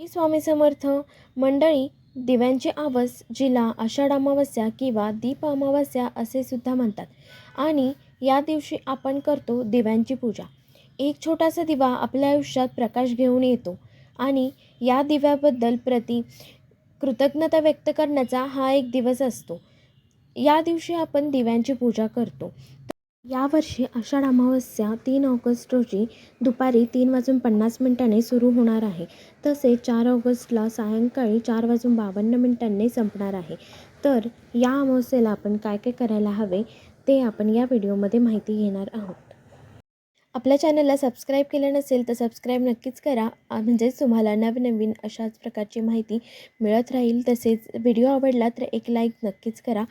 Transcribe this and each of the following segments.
स्वामी समर्थ. मंडळी दिव्यांची आवस जिला आषाढ अमावस्या किंवा दीप अमावस्या असे सुद्धा म्हणतात. आणि या दिवशी आपण करतो दिव्यांची पूजा. एक छोटासा दिवा आपल्या आयुष्यात प्रकाश घेऊन येतो आणि या दिव्याबद्दल प्रति कृतज्ञता व्यक्त करण्याचा हा एक दिवस असतो. या दिवशी आपण दिव्यांची पूजा करतो. यावर्षी आषाढ अमावस्या तीन ऑगस्ट रोजी दुपारी तीन वाजून पन्नास मिनिटांनी सुरू होणार आहे. तसेच चार ऑगस्टला सायंकाळी चार वाजून बावन्न मिनिटांनी संपणार आहे. तर या अमावस्येला आपण काय काय करायला हवे ते आपण या व्हिडिओमध्ये माहिती घेणार आहोत. आपल्या चॅनलला सबस्क्राईब केलं नसेल तर सबस्क्राईब नक्कीच करा. म्हणजेच तुम्हाला नवनवीन अशाच प्रकारची माहिती मिळत राहील. तसेच व्हिडिओ आवडला तर एक लाईक नक्कीच करा.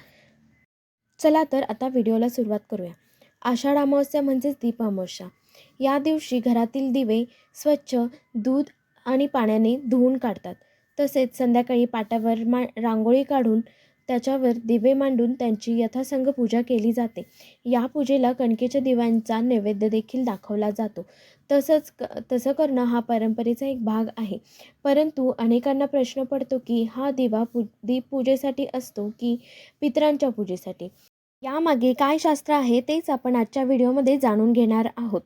चला तर आता व्हिडिओला सुरुवात करूया. आषाढ अमावस्या म्हणजेच दीप अमावस्या. या दिवशी घरातील दिवे स्वच्छ दूध आणि पाण्याने धुवून काढतात. तसेच संध्याकाळी पाटावर मा रांगोळी काढून त्याच्यावर दिवे मांडून त्यांची यथासंग पूजा केली जाते. या पूजेला कणकेच्या दिव्यांचा नैवेद्य देखील दाखवला जातो. तसंच क तसं करणं हा परंपरेचा एक भाग आहे. परंतु अनेकांना प्रश्न पडतो की हा दिवा पू दीप पूजेसाठी असतो की पितरांच्या पूजेसाठी? यामागे काय शास्त्र आहे तेच आपण आजच्या व्हिडिओमध्ये जाणून घेणार आहोत.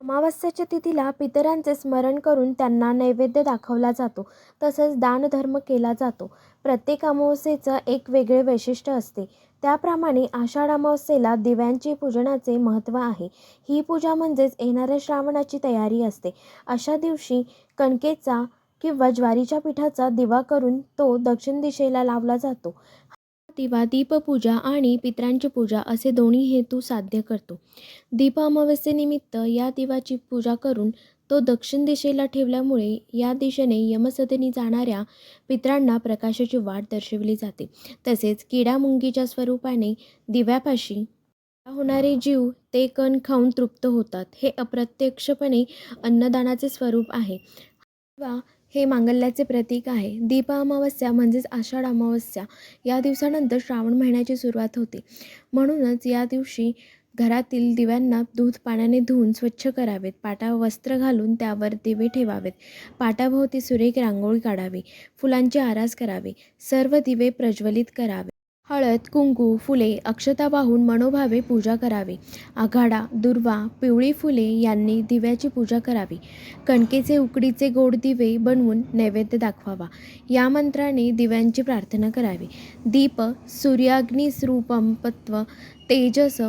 अमावस्याच्या तिथीला पितरांचे स्मरण करून त्यांना नैवेद्य दाखवला जातो तसंच दानधर्म केला जातो. प्रत्येक अमावस्येचं एक वेगळे वैशिष्ट्य असते. त्याप्रमाणे आषाढ अमावस्येला दिव्यांची पूजनाचे महत्त्व आहे. ही पूजा म्हणजेच येणाऱ्या श्रावणाची तयारी असते. अशा दिवशी कणकेचा किंवा ज्वारीच्या पिठाचा दिवा करून तो दक्षिण दिशेला लावला जातो. दिवा दीपपूजा आणि पितरांची पूजा असे दोन्ही हेतू साध्य करतो. दीप अमावस्येनिमित्त या दिवाची पूजा करून तो दक्षिण दिशेला ठेवल्यामुळे या दिशेने यमसदनी जाणाऱ्या पितरांना प्रकाशाची वाट दर्शविली जाते. तसेच किडामुंगीच्या स्वरूपाने दिव्यापाशी होणारे जीव ते कण खाऊन तृप्त होतात. हे अप्रत्यक्षपणे अन्नदानाचे स्वरूप आहे. किंवा हे मांगल्याचे प्रतीक आहे. दीप अमावस्या म्हणजेच आषाढ अमावस्या या दिवसानंतर श्रावण महिन्याची सुरुवात होते. म्हणूनच या दिवशी घरातील दिव्यांना दूध पाण्याने धुवून स्वच्छ करावेत. पाटा वस्त्र घालून त्यावर दिवे ठेवावेत. पाटाभोवती सुरेख रांगोळी काढावी. फुलांची आरास करावी. सर्व दिवे प्रज्वलित करावे. हळद कुंकू फुले अक्षता वाहून मनोभावे पूजा करावी. आघाडा दुर्वा पिवळी फुले यांनी दिव्याची पूजा करावी. कणकेचे उकडीचे गोड दिवे बनवून नैवेद्य दाखवावा. या मंत्राने दिव्यांची प्रार्थना करावी. दीप सूर्याग्निस्रूपं पत्व तेजस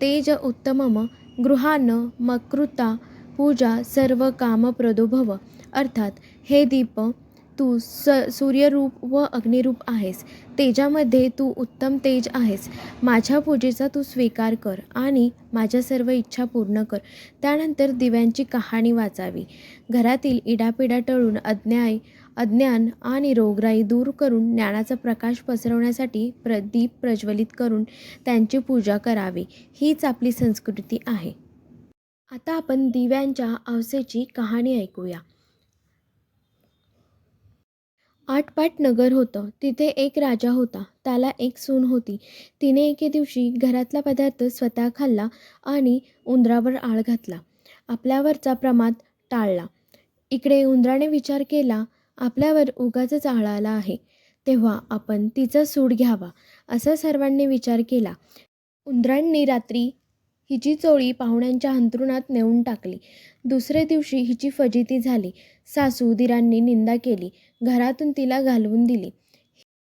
तेज उत्तमम गृहान मकृता पूजा सर्व कामप्रदोभव अर्थात हे दीप तू स सूर्यरूप व अग्निरूप आहेस. तेजामध्ये तू उत्तम तेज आहेस. माझ्या पूजेचा तू स्वीकार कर आणि माझ्या सर्व इच्छा पूर्ण कर. त्यानंतर दिव्यांची कहाणी वाचावी. घरातील इडापिडा टळून अज्ञाय अज्ञान आणि रोगराई दूर करून ज्ञानाचा प्रकाश पसरवण्यासाठी प्रदीप प्रज्वलित करून त्यांची पूजा करावी. हीच आपली संस्कृती आहे. आता आपण दिव्यांच्या अवसेची कहाणी ऐकूया. आटपाट नगर होतं. तिथे एक राजा होता. त्याला एक सून होती. तिने एके दिवशी घरातला पदार्थ स्वतः खाल्ला आणि उंदरावर आळ घातला. आपल्यावरचा प्रमाद टाळला. इकडे उंदराने विचार केला आपल्यावर उगाच आळ आला आहे. तेव्हा आपण तिचा सूड घ्यावा. असा सर्वांनी विचार केला. उंदरांनी रात्री हिची चोळी पाहुण्यांच्या अंथरुणात नेऊन टाकली. दुसरे दिवशी हिची फजिती झाली. सासू दिरांनी निंदा केली. घरातून तिला घालवून दिली.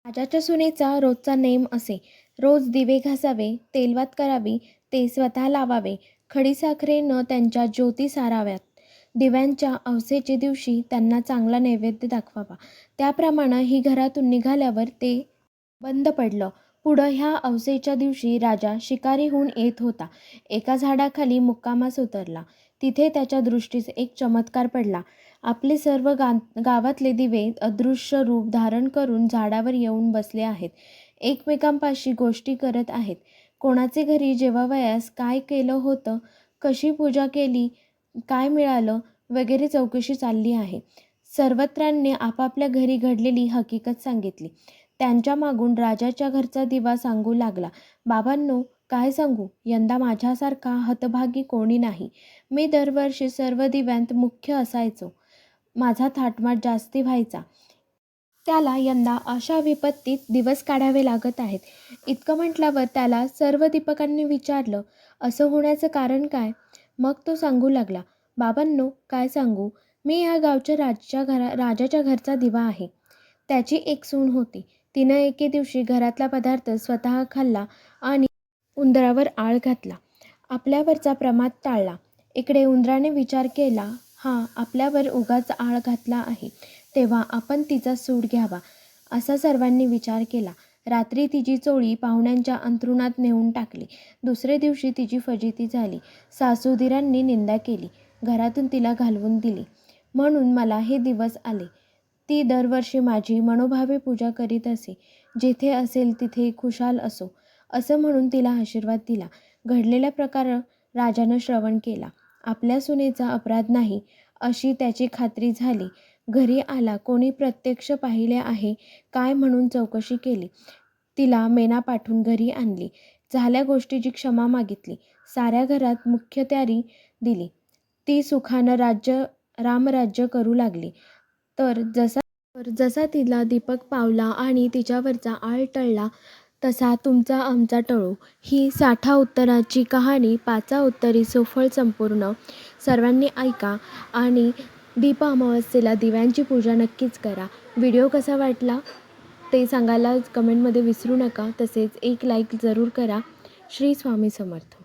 राजाच्या सुनेचा रोजचा नेम असे. रोज दिवे घासावे तेलवात करावी ते स्वतः लावावे. खडीसाखरेनं त्यांच्या ज्योती साराव्यात. दिव्यांच्या अवसेचे दिवशी त्यांना चांगला नैवेद्य दाखवावा. त्याप्रमाणे ही घरातून निघाल्यावर ते बंद पडलं. पुढं ह्या अवसेच्या दिवशी राजा शिकारीहून येत होता. एका झाडाखाली मुक्कामास उतरला. तिथे त्याच्या दृष्टीस एक चमत्कार पडला. आपले सर्व गा गावातले दिवे अदृश्य रूप धारण करून झाडावर येऊन बसले आहेत. एकमेकांपाशी गोष्टी करत आहेत. कोणाचे घरी जेव्हा वयास काय केलं होतं कशी पूजा केली काय मिळालं वगैरे चौकशी चालली आहे. सर्वत्रांनी आपापल्या घरी घडलेली हकीकत सांगितली. त्यांच्या मागून राजाच्या घरचा दिवा सांगू लागला. बाबांनो काय सांगू? यंदा माझ्यासारखा हतभागी कोणी नाही. मी दरवर्षी सर्व दिव्यांत मुख्य असायचो. माझा थाटमाट जास्ती व्हायचा. त्याला यंदा अशा विपत्तीत दिवस काढावे लागत आहेत. इतकं म्हटल्यावर त्याला सर्व दीपकांनी विचारलं असं होण्याचं कारण काय? मग तो सांगू लागला बाबांनो काय सांगू? मी ह्या गावच्या राजच्या घरा राजाच्या घरचा दिवा आहे. त्याची एक सून होती. तिनं एके दिवशी घरातला पदार्थ स्वतः खाल्ला आणि उंदरावर आळ घातला. आपल्यावरचा प्रमाद टाळला. इकडे उंदराने विचार केला हा आपल्यावर उगाच आळ घातला आहे. तेव्हा आपण तिचा सूड घ्यावा. असा सर्वांनी विचार केला. रात्री तिची चोळी पाहुण्यांच्या अंथरुणात नेऊन टाकली. दुसरे दिवशी तिची फजिती झाली. सासूदिरांनी निंदा केली. घरातून तिला घालवून दिली. म्हणून मला हे दिवस आले. ती दरवर्षी माझी मनोभावे पूजा करीत असे. जिथे असेल तिथे खुशाल असो असं म्हणून तिला आशीर्वाद दिला. घडलेला प्रकार राजानं श्रवण केला. आपल्या सुनेचा अपराध नाही अशी त्याची खात्री झाली. घरी आला कोणी प्रत्यक्ष पाहिले आहे काय म्हणून चौकशी केली? तिला मेना पाठवून घरी आणली. झाल्या गोष्टीची क्षमा मागितली. साऱ्या घरात मुख्य तयारी दिली. ती सुखानं राज्य रामराज्य करू लागली. तर जसा तर जसा तिला दीपक पावला आणि तिच्यावरचा आळ टळला तसा तुमचा आमचा टळो. ही साठा उत्तराची कहाणी पाचा उत्तरी सोफळ संपूर्ण. सर्वांनी ऐका आणि दीप अमावस्येला दिव्यांची पूजा नक्कीच करा. व्हिडिओ कसा वाटला? ते सांगायला कमेंटमध्ये विसरू नका. तसेच एक लाईक जरूर करा. श्री स्वामी समर्थ.